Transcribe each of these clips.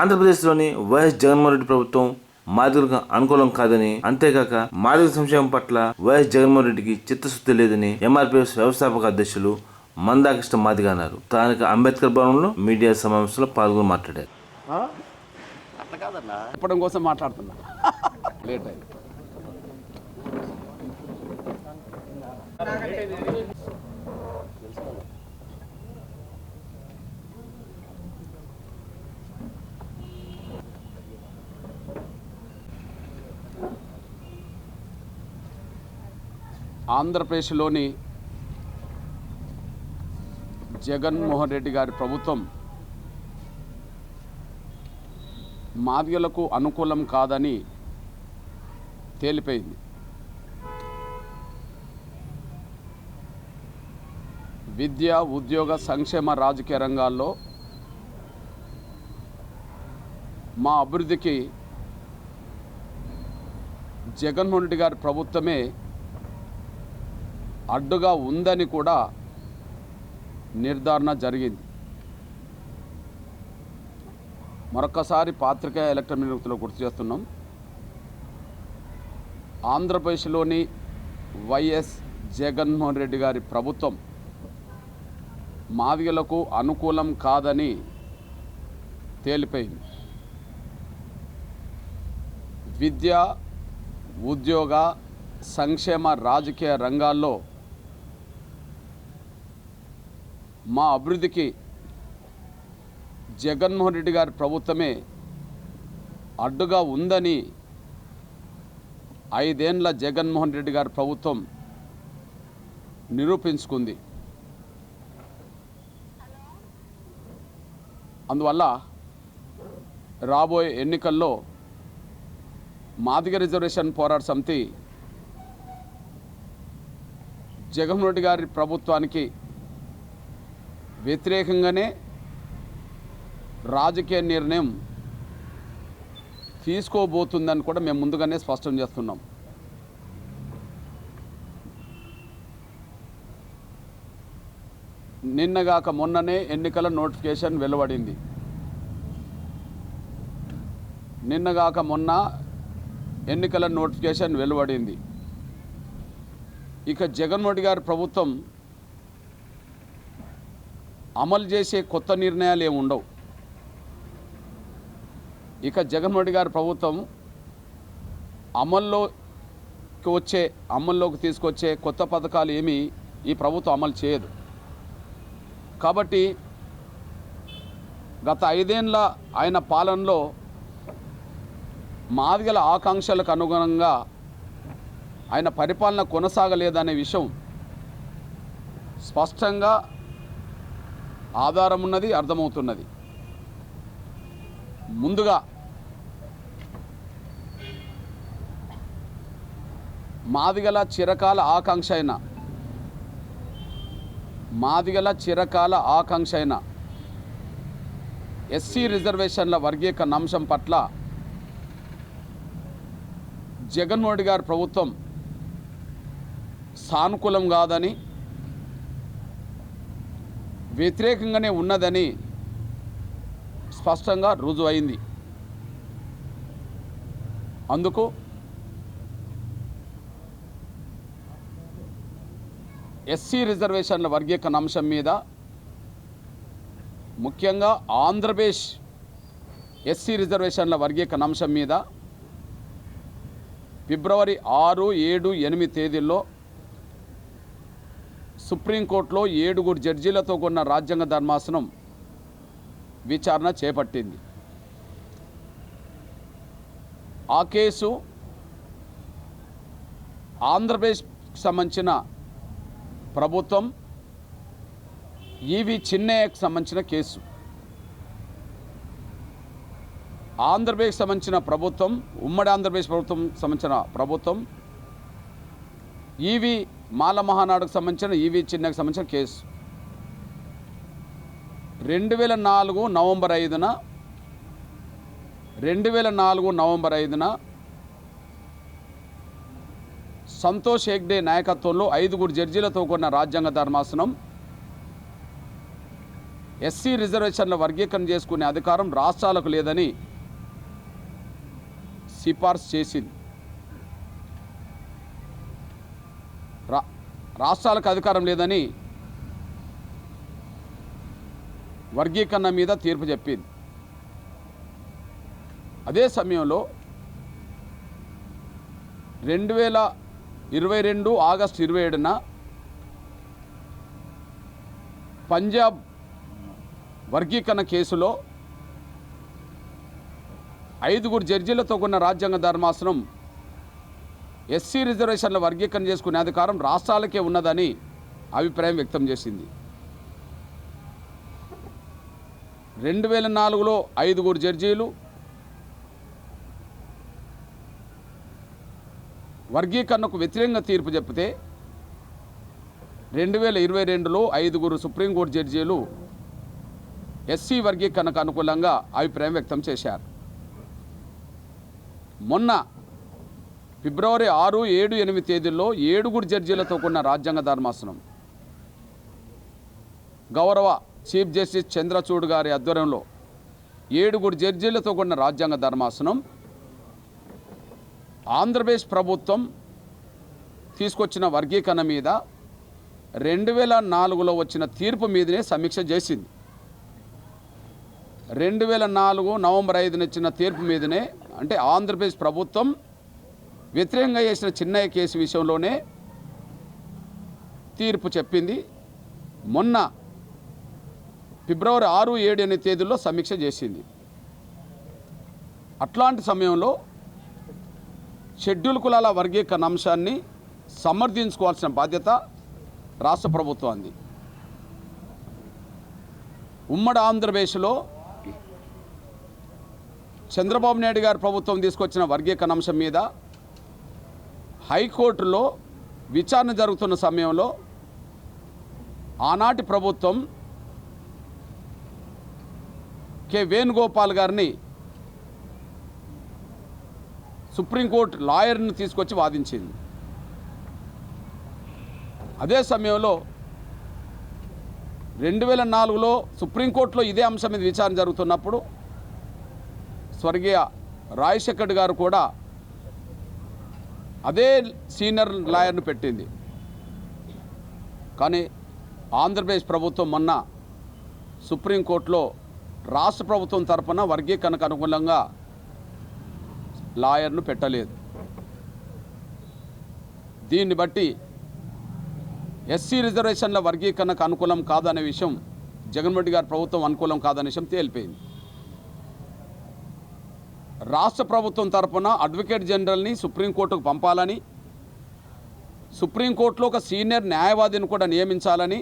ఆంధ్రప్రదేశ్లోని వైఎస్ జగన్మోహన్ రెడ్డి ప్రభుత్వం మాదిగలకు అనుకూలం కాదని అంతేకాక మాదిగ సంక్షేమం పట్ల వైఎస్ జగన్మోహన్ రెడ్డికి చిత్తశుద్ధి లేదని ఎంఆర్పిఎస్ వ్యవస్థాపక అధ్యక్షులు మందాకృష్ణ మాదిగ అన్నారు. స్థానిక అంబేద్కర్ భవనంలో మీడియా సమావేశంలో పాల్గొని మాట్లాడారు. చెప్పడం కోసం మాట్లాడుతున్నా. లేట్ ఆంధ్రప్రదేశ్లోని జగన్మోహన్ రెడ్డి గారి ప్రభుత్వం మాదిగలకు అనుకూలం కాదని తేలిపోయింది. విద్య ఉద్యోగ సంక్షేమ రాజకీయ రంగాల్లో మా అభివృద్ధికి జగన్మోహన్ రెడ్డి గారి ప్రభుత్వమే అడ్డుగా ఉందని కూడా నిర్ధారణ జరిగింది. మరొకసారి పాత్రికేయ ఎలక్ట్రానిక్ వ్యక్తులు గుర్తు చేస్తున్నాం. ఆంధ్రప్రదేశ్లోని వైఎస్ జగన్మోహన్ రెడ్డి గారి ప్రభుత్వం మాదిగలకు అనుకూలం కాదని తేలిపోయింది. విద్య ఉద్యోగ సంక్షేమ రాజకీయ రంగాల్లో మా అభివృద్ధికి జగన్మోహన్ రెడ్డి గారి ప్రభుత్వమే అడ్డుగా ఉందని ఐదేండ్ల జగన్మోహన్ రెడ్డి గారి ప్రభుత్వం నిరూపించుకుంది. అందువల్ల రాబోయే ఎన్నికల్లో మాదిగ రిజర్వేషన్ పోరాట సమితి జగన్మోహన్ రెడ్డి గారి ప్రభుత్వానికి వ్యతిరేకంగానే రాజకీయ నిర్ణయం తీసుకోబోతుందని కూడా మేము ముందుగానే స్పష్టం చేస్తున్నాం. నిన్నగాక మొన్ననే ఎన్నికల నోటిఫికేషన్ వెలువడింది. నిన్నగాక మొన్న ఎన్నికల నోటిఫికేషన్ వెలువడింది. ఇక జగన్మోహన్ గారి ప్రభుత్వం అమలు చేసే కొత్త నిర్ణయాలు ఏమి ఉండవు. ఇక జగన్మోహన్ రెడ్డి గారి ప్రభుత్వం అమల్లోకి వచ్చే అమల్లోకి తీసుకొచ్చే కొత్త పథకాలు ఏమీ ఈ ప్రభుత్వం అమలు చేయదు. కాబట్టి గత ఐదేళ్ళ ఆయన పాలనలో మాదిగల ఆకాంక్షలకు అనుగుణంగా ఆయన పరిపాలన కొనసాగలేదనే విషయం స్పష్టంగా ఆధారం ఉన్నది అర్థమవుతున్నది. ముందుగా మాదిగల చిరకాల ఆకాంక్ష అయిన మాదిగల చిరకాల ఆకాంక్ష అయిన ఎస్సీ రిజర్వేషన్ల వర్గీకరణ అంశం పట్ల జగన్మోహన్ గారి ప్రభుత్వం సానుకూలం కాదని వ్యతిరేకంగానే ఉన్నదని స్పష్టంగా రుజువైంది. అందుకు ఎస్సీ రిజర్వేషన్ల వర్గీకరణ అంశం మీద ముఖ్యంగా ఆంధ్రప్రదేశ్ ఎస్సీ రిజర్వేషన్ల వర్గీకరణ అంశం మీద ఫిబ్రవరి ఆరు ఏడు ఎనిమిది తేదీల్లో సుప్రీంకోర్టులో ఏడుగురు జడ్జీలతో కూడిన రాజ్యాంగ ధర్మాసనం విచారణ చేపట్టింది. ఆ కేసు ఆంధ్రప్రదేశ్కి సంబంధించిన ప్రభుత్వం ఈవి చిన్నయ్యకు సంబంధించిన కేసు. ఆంధ్రప్రదేశ్ సంబంధించిన ప్రభుత్వం ఉమ్మడి ఆంధ్రప్రదేశ్ ప్రభుత్వం సంబంధించిన ప్రభుత్వం ఈవి మాల మహానాడుకు సంబంధించిన ఈవీ చిన్నకు సంబంధించిన కేసు. రెండు వేల నాలుగు నవంబర్ ఐదున రెండు వేల నాలుగు నవంబర్ ఐదున సంతోష్ హెగ్డే నాయకత్వంలో ఐదుగురు జడ్జీలతో కూడిన రాజ్యాంగ ధర్మాసనం ఎస్సీ రిజర్వేషన్ల వర్గీకరణ చేసుకునే అధికారం రాష్ట్రాలకు లేదని సిఫార్సు చేసింది. రాష్ట్రాలకు అధికారం లేదని వర్గీకరణ మీద తీర్పు చెప్పింది. అదే సమయంలో రెండు వేల ఇరవై రెండు ఆగస్టు ఇరవై ఏడున పంజాబ్ వర్గీకరణ కేసులో ఐదుగురు జడ్జీలతో కూడిన రాజ్యాంగ ధర్మాసనం ఎస్సీ రిజర్వేషన్ల వర్గీకరణ చేసుకునే అధికారం రాష్ట్రాలకే ఉన్నదని అభిప్రాయం వ్యక్తం చేసింది. రెండు వేల నాలుగులో ఐదుగురు జడ్జీలు వర్గీకరణకు వ్యతిరేకంగా తీర్పు చెప్తే రెండు వేల ఇరవై రెండులో ఐదుగురు సుప్రీంకోర్టు జడ్జీలు ఎస్సీ వర్గీకరణకు అనుకూలంగా అభిప్రాయం వ్యక్తం చేశారు. మొన్న ఫిబ్రవరి ఆరు ఏడు ఎనిమిది తేదీల్లో ఏడుగురు జడ్జీలతో కూడిన రాజ్యాంగ ధర్మాసనం. గౌరవ చీఫ్ జస్టిస్ చంద్రచూడ్ గారి ఆధ్వర్యంలో ఏడుగురు జడ్జీలతో కూడిన రాజ్యాంగ ధర్మాసనం. ఆంధ్రప్రదేశ్ ప్రభుత్వం తీసుకొచ్చిన వర్గీకరణ మీద రెండు వేల నాలుగులో వచ్చిన తీర్పు మీదనే సమీక్ష చేసింది. రెండు వేల నాలుగు నవంబర్ ఐదున ఇచ్చిన తీర్పు మీదనే అంటే ఆంధ్రప్రదేశ్ ప్రభుత్వం వ్యతిరేకంగా చేసిన చిన్నయ్య కేసు విషయంలోనే తీర్పు చెప్పింది. మొన్న ఫిబ్రవరి ఆరు ఏడు అనే తేదీల్లో సమీక్ష చేసింది. అట్లాంటి సమయంలో షెడ్యూల్ కులాల వర్గీకరణ అంశాన్ని సమర్థించుకోవాల్సిన బాధ్యత రాష్ట్ర ప్రభుత్వాన్ని ఉమ్మడి ఆంధ్రప్రదేశ్లో చంద్రబాబు నాయుడు గారి ప్రభుత్వం తీసుకొచ్చిన వర్గీకరణ అంశం మీద హైకోర్టులో విచారణ జరుగుతున్న సమయంలో ఆనాటి ప్రభుత్వం కె. వేణుగోపాల్ గారిని సుప్రీంకోర్టు లాయర్ని తీసుకొచ్చి వాదించింది. అదే సమయంలో రెండు వేల నాలుగులో సుప్రీంకోర్టులో ఇదే అంశం మీద విచారణ జరుగుతున్నప్పుడు స్వర్గీయ రాజశేఖర్ గారు కూడా అదే సీనియర్ లాయర్ను పెట్టింది. కానీ ఆంధ్రప్రదేశ్ ప్రభుత్వం మొన్న సుప్రీంకోర్టులో రాష్ట్ర ప్రభుత్వం తరపున వర్గీకరణకు అనుకూలంగా లాయర్ను పెట్టలేదు. దీన్ని బట్టి ఎస్సీ రిజర్వేషన్ల వర్గీకరణకు అనుకూలం కాదనే విషయం జగన్మోహన్ రెడ్డి గారి ప్రభుత్వం అనుకూలం కాదనే విషయం తేలిపోయింది. రాష్ట్ర ప్రభుత్వం తరఫున అడ్వకేట్ జనరల్ని సుప్రీంకోర్టుకు పంపాలని సుప్రీంకోర్టులో ఒక సీనియర్ న్యాయవాదిని కూడా నియమించాలని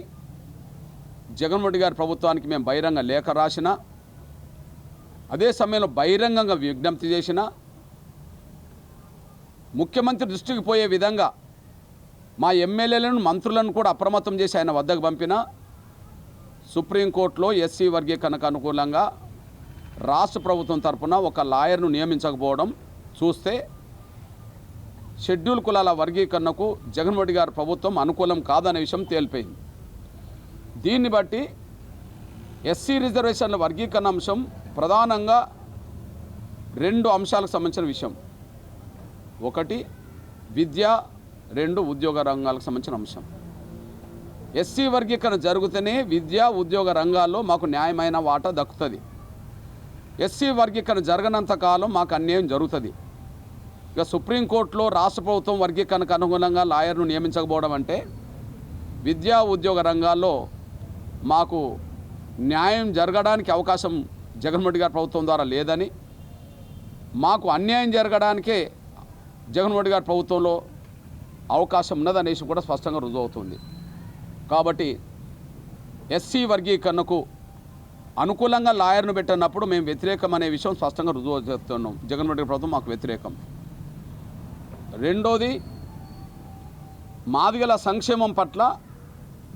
జగన్మోహన్ గారి ప్రభుత్వానికి మేము బహిరంగ లేఖ రాసిన అదే సమయంలో బహిరంగంగా విజ్ఞప్తి చేసిన ముఖ్యమంత్రి దృష్టికి పోయే విధంగా మా ఎమ్మెల్యేలను మంత్రులను కూడా అప్రమత్తం చేసి ఆయన వద్దకు పంపిన సుప్రీంకోర్టులో ఎస్సీ వర్గీకరణకు అనుకూలంగా రాష్ట్ర ప్రభుత్వం తరపున ఒక లాయర్ను నియమించకపోవడం చూస్తే షెడ్యూల్ కులాల వర్గీకరణకు జగన్మోహన్ గారి ప్రభుత్వం అనుకూలం కాదనే విషయం తేలిపోయింది. దీన్ని బట్టి ఎస్సీ రిజర్వేషన్ల వర్గీకరణ అంశం ప్రధానంగా రెండు అంశాలకు సంబంధించిన విషయం. ఒకటి విద్య రెండు ఉద్యోగ రంగాలకు సంబంధించిన అంశం. ఎస్సీ వర్గీకరణ జరిగితేనే విద్య ఉద్యోగ రంగాల్లో మాకు న్యాయమైన వాటా దక్కుతుంది. ఎస్సీ వర్గీకరణ జరగనంత కాలం మాకు అన్యాయం జరుగుతుంది. ఇక సుప్రీంకోర్టులో రాష్ట్ర ప్రభుత్వం వర్గీకరణకు అనుగుణంగా లాయర్ను నియమించకపోవడం అంటే విద్యా ఉద్యోగ రంగాల్లో మాకు న్యాయం జరగడానికి అవకాశం జగన్మోహన్ గారి ప్రభుత్వం ద్వారా లేదని మాకు అన్యాయం జరగడానికే జగన్మోహన్ గారి ప్రభుత్వంలో అవకాశం ఉన్నదనేసి కూడా స్పష్టంగా రుజువు అవుతుంది కాబట్టి ఎస్సీ వర్గీకరణకు అనుకూలంగా లాయర్ను పెట్టినప్పుడు మేము వ్యతిరేకం అనే విషయం స్పష్టంగా రుజువు చేస్తున్నాం. జగన్మోహన్ రెడ్డి ప్రభుత్వం మాకు వ్యతిరేకం. రెండోది మాదిగల సంక్షేమం పట్ల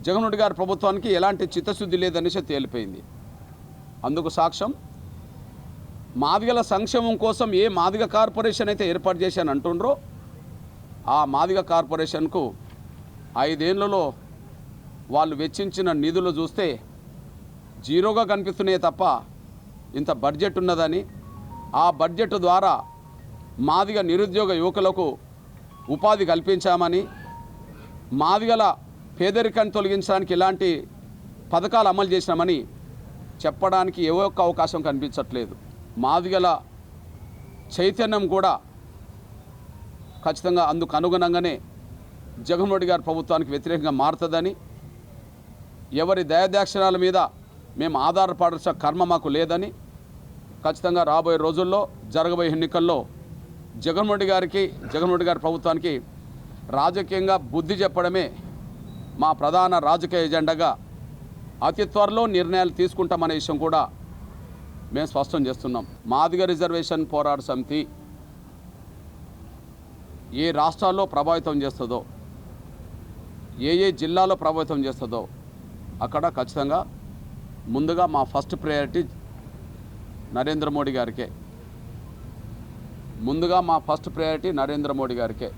జగన్మోహన్ గారి ప్రభుత్వానికి ఎలాంటి చిత్తశుద్ధి లేదనేసి తేలిపోయింది. అందుకు సాక్ష్యం మాదిగల సంక్షేమం కోసం ఏ మాదిగ కార్పొరేషన్ అయితే ఏర్పాటు చేశాను అంటుండ్రో ఆ మాదిగ కార్పొరేషన్కు ఐదేళ్ళలో వాళ్ళు వెచ్చించిన నిధులు చూస్తే జీరోగా కనిపిస్తున్నాయి తప్ప ఇంత బడ్జెట్ ఉన్నదని. ఆ బడ్జెట్ ద్వారా మాదిగ నిరుద్యోగ యువకులకు ఉపాధి కల్పించామని మాదిగల పేదరికాన్ని తొలగించడానికి ఇలాంటి పథకాలు అమలు చేసినామని చెప్పడానికి ఏ ఒక్క అవకాశం కనిపించట్లేదు. మాదిగల చైతన్యం కూడా ఖచ్చితంగా అందుకు అనుగుణంగానే జగన్మోహన్ గారి ప్రభుత్వానికి వ్యతిరేకంగా మారుతుందని ఎవరి దయాదాక్షిణాల మీద మేము ఆధారపడాల్సిన కర్మ మాకు లేదని ఖచ్చితంగా రాబోయే రోజుల్లో జరగబోయే ఎన్నికల్లో జగన్మోహన్ గారికి జగన్మోహన్ రెడ్డి గారి ప్రభుత్వానికి రాజకీయంగా బుద్ధి చెప్పడమే మా ప్రధాన రాజకీయ ఎజెండాగా అతి త్వరలో నిర్ణయాలు తీసుకుంటామనే విషయం కూడా మేము స్పష్టం చేస్తున్నాం. మాదిగ రిజర్వేషన్ పోరాట సమితి ఏ రాష్ట్రాల్లో ప్రభావితం చేస్తుందో ఏ ఏ జిల్లాలో ప్రభావితం చేస్తుందో అక్కడ ఖచ్చితంగా ముందుగా మా ఫస్ట్ ప్రయారిటీ నరేంద్ర మోడీ గారికే. ముందుగా మా ఫస్ట్ ప్రయారిటీ నరేంద్ర మోడీ గారికే.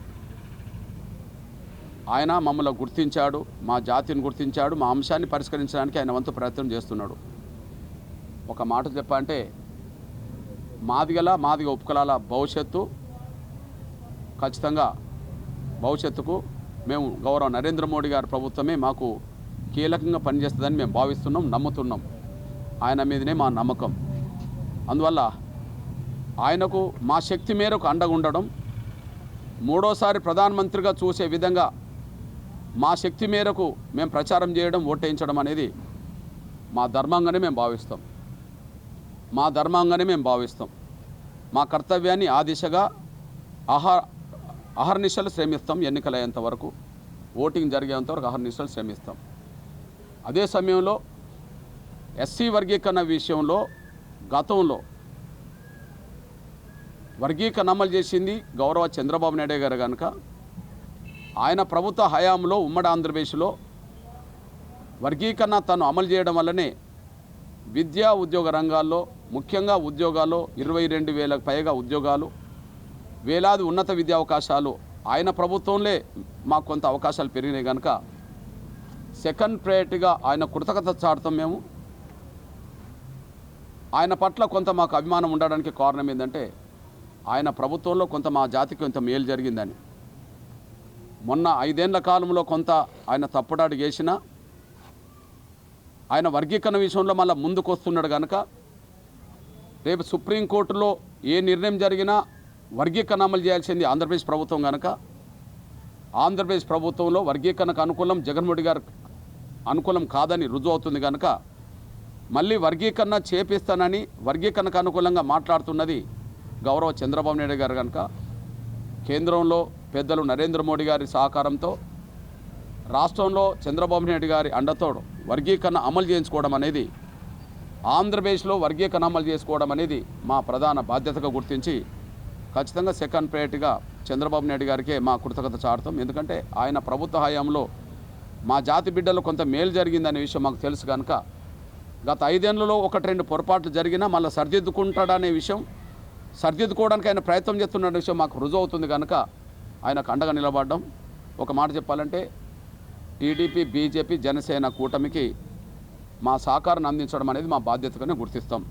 ఆయన మమ్మల్ని గుర్తించాడు మా జాతిని గుర్తించాడు మా అంశాన్ని పరిష్కరించడానికి ఆయన వంతు ప్రయత్నం చేస్తున్నాడు. ఒక మాట చెప్పంటే మాదిగల మాదిగ ఉపకులాల భవిష్యత్తు ఖచ్చితంగా భవిష్యత్తుకు మేము గౌరవ నరేంద్ర మోడీ గారి ప్రభుత్వమే మాకు కీలకంగా పనిచేస్తుందని మేము భావిస్తున్నాం నమ్ముతున్నాం. ఆయన మీదనే మా నమ్మకం. అందువల్ల ఆయనకు మా శక్తి మేరకు అండగా ఉండడం మూడోసారి ప్రధానమంత్రిగా చూసే విధంగా మా శక్తి మేరకు మేము ప్రచారం చేయడం ఓటేయించడం అనేది మా ధర్మంగానే మేము భావిస్తాం. మా ధర్మంగానే మేము భావిస్తాం. మా కర్తవ్యాన్ని ఆ దిశగా ఆహా అహర్నిశలు శ్రమిస్తాం ఎన్నికలయ్యేంత వరకు. ఓటింగ్ జరిగేంత వరకు అహర్నిశలు శ్రమిస్తాం. అదే సమయంలో ఎస్సీ వర్గీకరణ విషయంలో గతంలో వర్గీకరణ అమలు చేసింది గౌరవ చంద్రబాబు నాయుడు గారు కనుక ఆయన ప్రభుత్వ హయాంలో ఉమ్మడి ఆంధ్రప్రదేశ్లో వర్గీకరణ తను అమలు చేయడం వల్లనే విద్యా ఉద్యోగ రంగాల్లో ముఖ్యంగా ఉద్యోగాల్లో ఇరవై రెండు వేలకు పైగా ఉద్యోగాలు వేలాది ఉన్నత విద్యా అవకాశాలు ఆయన ప్రభుత్వంలో మాకు కొంత అవకాశాలు పెరిగినాయి కనుక సెకండ్ ప్రయారిటీగా ఆయన కృతజ్ఞత చాటుతాం మేము. ఆయన పట్ల కొంత మాకు అభిమానం ఉండడానికి కారణం ఏంటంటే ఆయన ప్రభుత్వంలో కొంత మా జాతికి కొంత మేలు జరిగిందని. మొన్న ఐదేళ్ళ కాలంలో కొంత ఆయన తప్పుడాడు చేసిన ఆయన వర్గీకరణ విషయంలో మళ్ళీ ముందుకు వస్తున్నాడు కనుక రేపు సుప్రీంకోర్టులో ఏ నిర్ణయం జరిగినా వర్గీకరణ అమలు చేయాల్సింది ఆంధ్రప్రదేశ్ ప్రభుత్వం కనుక ఆంధ్రప్రదేశ్ ప్రభుత్వంలో వర్గీకరణకు అనుకూలం జగన్మోహన్ గారు అనుకూలం కాదని రుజువవుతుంది కనుక మళ్ళీ వర్గీకరణ చేపిస్తానని వర్గీకరణకు అనుకూలంగా మాట్లాడుతున్నది గౌరవ చంద్రబాబు నాయుడు గారు కనుక కేంద్రంలో పెద్దలు నరేంద్ర మోడీ గారి సహకారంతో రాష్ట్రంలో చంద్రబాబు నాయుడు గారి అండతోడు వర్గీకరణ అమలు చేయించుకోవడం అనేది ఆంధ్రప్రదేశ్లో వర్గీకరణ అమలు చేసుకోవడం అనేది మా ప్రధాన బాధ్యతగా గుర్తించి ఖచ్చితంగా సెకండ్ ప్రయారిటీగా చంద్రబాబు నాయుడు గారికే మా కృతజ్ఞత చాటుతాం. ఎందుకంటే ఆయన ప్రభుత్వ హయాంలో మా జాతి బిడ్డలు కొంత మేలు జరిగిందనే విషయం మాకు తెలుసు కనుక గత ఐదేళ్ళలో ఒకటి రెండు పొరపాట్లు జరిగినా మళ్ళీ సరిదిద్దుకుంటాడనే విషయం సరిదిద్దుకోవడానికి ఆయన ప్రయత్నం చేస్తున్న విషయం మాకు రుజువు అవుతుంది కనుక ఆయనకు అండగా నిలబడడం. ఒక మాట చెప్పాలంటే టీడీపీ బీజేపీ జనసేన కూటమికి మా సహకారాన్ని అందించడం అనేది మా బాధ్యతగానే గుర్తిస్తాం.